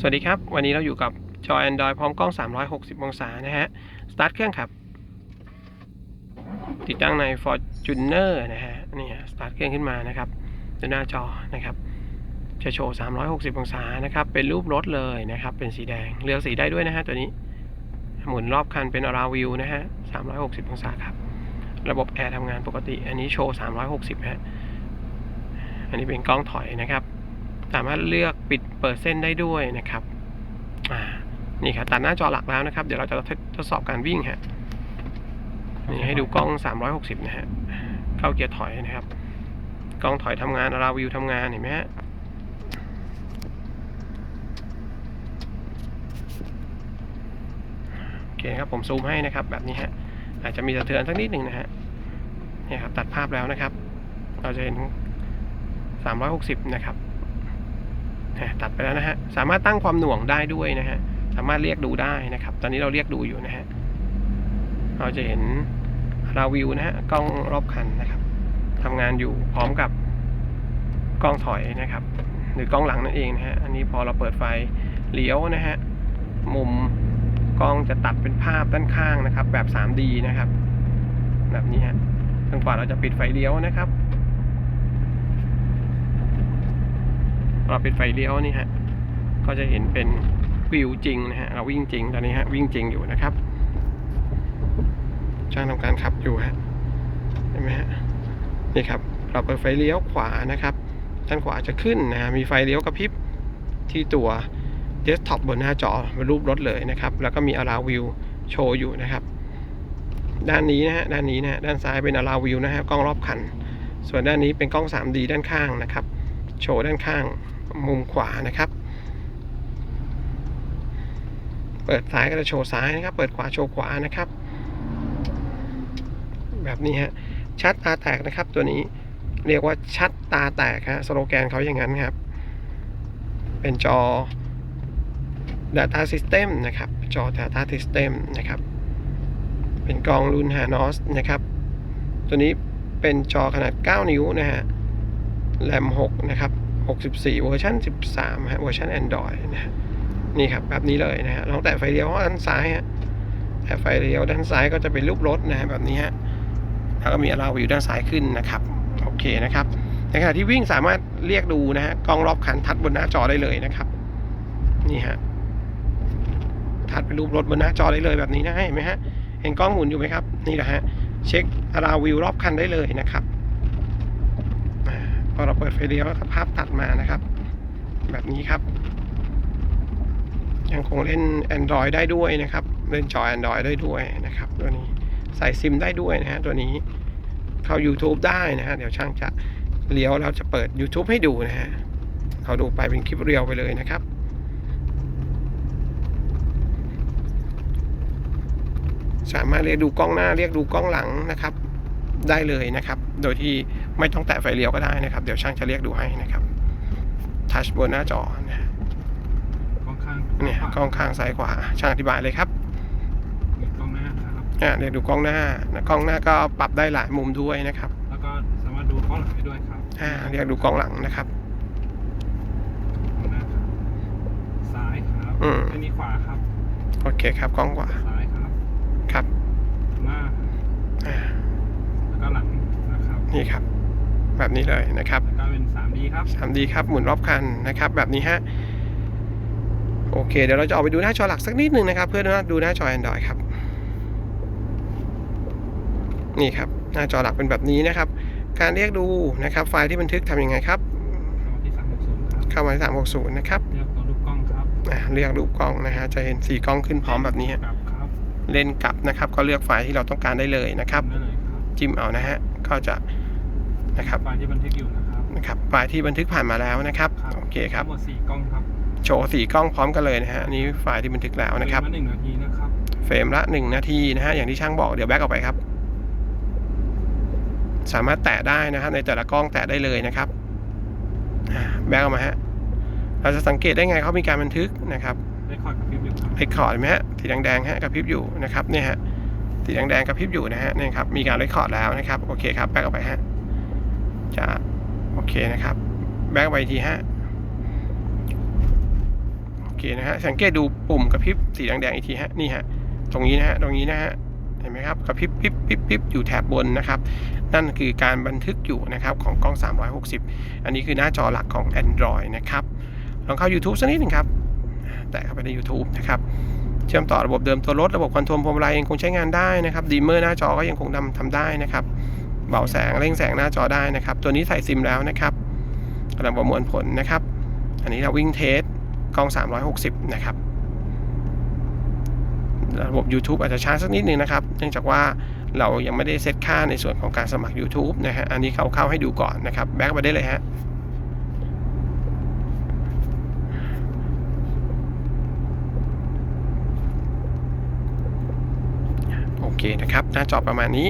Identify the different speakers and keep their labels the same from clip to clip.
Speaker 1: สวัสดีครับ วันนี้เราอยู่กับจอ Android พร้อมกล้อง 360 องศานะฮะ สตาร์ทเครื่องครับ ติดตั้งใน Fortuner นะฮะ นี่ฮะ สตาร์ทเครื่องขึ้นมานะครับดูหน้าจอนะครับ จะโชว์ 360 องศานะครับ เป็นรูปรถเลยนะครับ เป็นสีแดง เลือกสีได้ด้วยนะฮะตัวนี้ หมุนรอบคันเป็น around view นะฮะ 360 องศาครับ ระบบแอร์ทำงานปกติ อันนี้โชว์ 360 ฮะ อันนี้เป็นกล้องถอยนะครับ สามารถเลือกปิดเปิดเส้นได้ด้วยนะครับนี่ครับตัดหน้าจอหลักแล้วนะครับ เดี๋ยวเราจะทดสอบการวิ่งฮะนี่ให้ดูกล้อง 360 นะฮะ เข้าเกียร์ถอยนะครับ กล้องถอยทำงานราวิวทำงานเห็นไหมฮะโอเคครับผมซูมให้นะครับ แบบนี้ฮะ อาจจะมีสะเทือนสักนิดหนึ่งนะฮะนี่ครับ ตัดภาพแล้วนะครับ เราจะเห็น 360 นะครับ ตัดไปแล้วนะฮะ สามารถตั้งความหน่วงได้ด้วยนะฮะ สามารถเรียกดูได้นะครับ ตอนนี้เราเรียกดูอยู่นะฮะ เราจะเห็นราวิวนะฮะ กล้องรอบคันนะครับทำงานอยู่พร้อมกับกล้องถอยนะครับ หรือกล้องหลังนั่นเองนะฮะ อันนี้พอเราเปิดไฟเลี้ยวนะฮะ มุมกล้องจะตัดเป็นภาพด้านข้างนะครับ แบบ 3D นะครับ แบบนี้ฮะจนกว่าเราจะปิดไฟเลี้ยวนะครับ เราเปิดไฟเลี้ยวนี่ฮะก็จะเห็นเป็นวิวจริงนะฮะเราวิ่งจริงตอนนี้ฮะวิ่งจริงอยู่นะครับช่างทำการขับอยู่ฮะเห็นไหมฮะนี่ครับเราเปิดไฟเลี้ยวขวานะครับด้านขวาจะขึ้นนะฮะมีไฟเลี้ยวกระพริบที่ตัวเดสก์ท็อปบนหน้าจอเป็นรูปรถเลยนะครับ แล้วก็มีอาราวิวโชว์อยู่นะครับ ด้านนี้นะฮะด้านนี้นะฮะด้านซ้ายเป็นอาราวิวนะฮะกล้องรอบคัน ส่วนด้านนี้เป็นกล้อง 3D ด้านข้างนะครับ โชว์ด้านข้าง มุมขวานะครับ เปิดซ้ายก็จะโชว์ซ้ายนะครับ เปิดขวาโชว์ขวานะครับ แบบนี้ฮะ ชัดตาแตกนะครับ ตัวนี้เรียกว่าชัดตาแตกฮะสโลแกนเขาอย่างนั้นครับ เป็นจอ Data System นะครับ จอ Data System นะครับ เป็นกล้องรุ่น Hanos นะครับ ตัวนี้เป็นจอขนาด 9 นิ้วนะฮะ แรม 6 นะครับ 64 เวอร์ชัน13 ฮะ เวอร์ชัน Android นะฮะ นี่ครับ แบบนี้เลยนะฮะลองแตะไฟเลี้ยวด้านซ้ายฮะ แตะไฟเลี้ยวด้านซ้ายก็จะเป็นรูปรถนะฮะแบบนี้ฮะ แล้วก็มีอาราวิวด้านซ้ายขึ้นนะครับ โอเคนะครับ ในขณะที่วิ่งสามารถเรียกดูนะฮะ กล้องรอบคันทัดบนหน้าจอได้เลยนะครับ นี่ฮะ ทัดเป็นรูปรถบนหน้าจอได้เลยแบบนี้นะเห็นไหมฮะ เห็นกล้องหมุนอยู่ไหมครับ นี่แหละฮะ เช็คอาราวิวรอบคันได้เลยนะครับ อ่าพอเราเปิดไฟเลี้ยวแล้วก็ภาพตัดมานะครับ แบบนี้ครับ ยังคงเล่น Android ได้ด้วยนะครับ เล่นจอ Android ได้ด้วยนะครับ ตัวนี้ใส่ซิมได้ด้วยนะฮะตัวนี้เข้า YouTube ได้นะฮะเดี๋ยวช่างจะเลี้ยวแล้วจะเปิด YouTube ให้ดูนะฮะเขาดูไปเป็นคลิปเรียวไปเลยนะครับสามารถเรียกดูกล้องหน้าเรียกดูกล้องหลังนะครับ ได้เลยนะครับ โดยที่ไม่ต้องแตะไฟเลี้ยวก็ได้นะครับ เดี๋ยวช่างจะเรียกดูให้นะครับ ทัชบนหน้าจอนะฮะ
Speaker 2: กล้องข้าง
Speaker 1: เนี่ยกล้องข้างซ้ายขวาช่างอธิบายเลยครับ
Speaker 2: มีกล้องหน้าครับ
Speaker 1: อ่าเรียกดูกล้องหน้านะกล้องหน้าก็ปรับได้หลายมุมด้วยนะครับ
Speaker 2: แล้วก็สามารถดูกล้องหลังได้ด้วยครับ
Speaker 1: อ่าเรียกดูกล้องหลังนะครับ
Speaker 2: กล้องหน้าครับซ้ายครับ
Speaker 1: อืม
Speaker 2: ไม่มีขวาครับ
Speaker 1: โอเคครับกล้องขวา
Speaker 2: ซ้ายครับ
Speaker 1: ครับ
Speaker 2: หน้าครับ
Speaker 1: อ่า
Speaker 2: แล้วก็หลัง นะครับ
Speaker 1: นี่ครับ แบบนี้เลยนะครับ
Speaker 2: แล้วก็เป็น 3D ครับ
Speaker 1: 3D ครับ หมุนรอบคันนะครับ แบบนี้ฮะ โอเค เดี๋ยวเราจะออกไปดูหน้าจอหลักสักนิดหนึ่งนะครับ เพื่อดูหน้าจอ Android ครับ นี่ครับ หน้าจอหลักเป็นแบบนี้นะครับ การเรียกดูนะครับ ไฟล์ที่บันทึกทำยังไงครับ
Speaker 2: เข้ามาที่360ครับ
Speaker 1: เข้ามาที่360นะครับ
Speaker 2: เลือกตัวรูปกล้องครับ
Speaker 1: อ่าเรียกรูปกล้องนะฮะ จะเห็นสีกล้องขึ้นพร้อมแบบนี้ฮะ
Speaker 2: กลับครับ
Speaker 1: เล่นกลับนะครับ ก็เลือกไฟล์ที่เราต้องการได้เลยนะครับ
Speaker 2: ได้เลยครับ
Speaker 1: จิ้มเอานะฮะ ก็จะ นะครับ
Speaker 2: ไฟล์ที่บันทึกอยู่นะครับ
Speaker 1: นะครับไฟล์ที่บันทึกผ่านมาแล้วนะครับโอเคครับ
Speaker 2: ทั้งหมด4กล้องครับ
Speaker 1: โชว์สีกล้องพร้อมกันเลยนะฮะอันนี้ไฟล์ที่บันทึกแล้วนะครับ
Speaker 2: เวลาหนึ่งนาทีนะครับ
Speaker 1: เฟรมละ1นาทีนะฮะอย่างที่ช่างบอกเดี๋ยวแบ็กออกไปครับ สามารถแตะได้นะครับในแต่ละกล้องแตะได้เลยนะครับอ่าแบ็กออกมาฮะเราจะสังเกตได้ไงเขามีการบันทึกนะครับ
Speaker 2: ได้คอร์ดกับพริบอยู่ครับ
Speaker 1: เรคคอร์ดเห็นไหมฮะสีแดงๆฮะกระพริบอยู่นะครับเนี่ยฮะสีแดงๆกระพริบอยู่นะฮะเนี่ยครับมีการเรคคอร์ดแล้วนะครับโอเคครับแบ็กออกไปฮะ จะโอเคนะครับ แบ็กไปทีฮะโอเคเคนะฮะสังเกตดูปุ่มกระพริบสีแดงๆอีกทีฮะนี่ฮะตรงนี้นะฮะตรงนี้นะฮะเห็นไหมครับกระพริบพริบพริบพริบอยู่แถบบนนะครับ นั่นคือการบันทึกอยู่นะครับของกล้อง 360 อันนี้คือหน้าจอหลักของ Android นะครับลองเข้า YouTube สักนิดหนึ่งครับ แตะเข้าไปใน YouTube นะครับเชื่อมต่อระบบเดิมตัวรถ ระบบคอนโทรลพวงมาลัยยังคงใช้งานได้นะครับดีมเมอร์หน้าจอก็ยังคงทำทำได้นะครับ เบาแสงเร่งแสงหน้าจอได้นะครับ ตัวนี้ใส่ซิมแล้วนะครับกำลังประมวลผลนะครับ อันนี้เราวิ่งเทสกล้อง 360 นะครับ ระบบ YouTube อาจจะช้าสักนิดนึงนะครับ เนื่องจากว่าเรายังไม่ได้เซตค่าในส่วนของการสมัคร YouTube นะฮะ อันนี้เขาเข้าให้ดูก่อนนะครับ แบ็กไปได้เลยฮะโอเคนะครับ หน้าจอประมาณนี้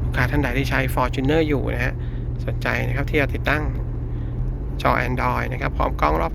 Speaker 1: ลูก ค้าท่านใดที่ใช้ Fortuner อยู่นะฮะสนใจนะครับที่จะติดตั้งจอ Android นะครับพร้อมกล้องรอบ